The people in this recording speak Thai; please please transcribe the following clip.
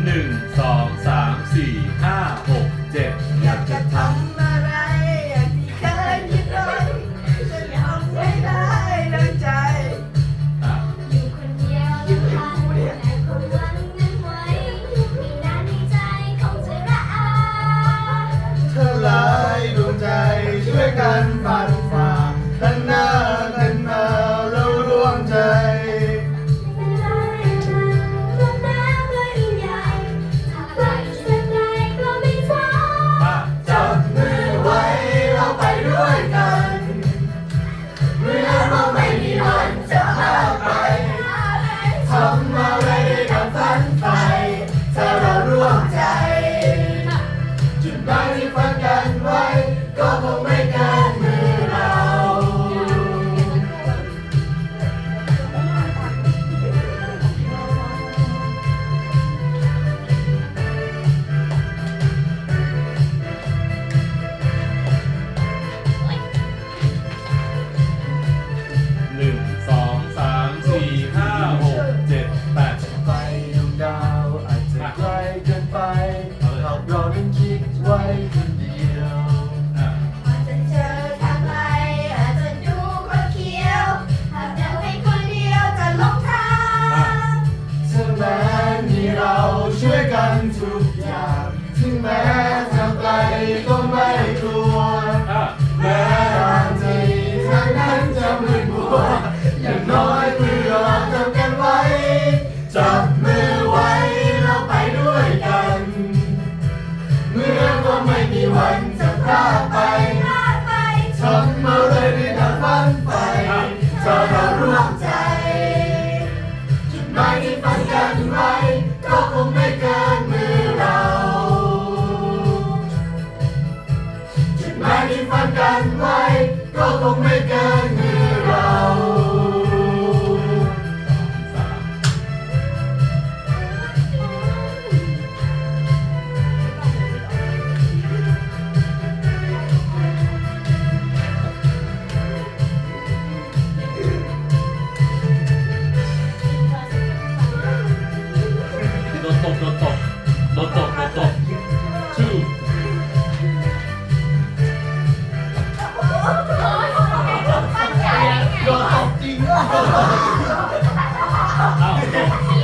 1 2ันทุกอย่างถึงแม้จะไกลก็ไม่กลัวแม้บางทีทางนั้นจะมืดมัวอย่างน้อยเพื่อจำกันไว้ จับมือไว้เราไปด้วยกัน เมื่อก็ไม่มีวันจะพลาดไป ที่ฝันกันไว้ ก็คงไม่เกินมือเราตบตบ ハハハハ!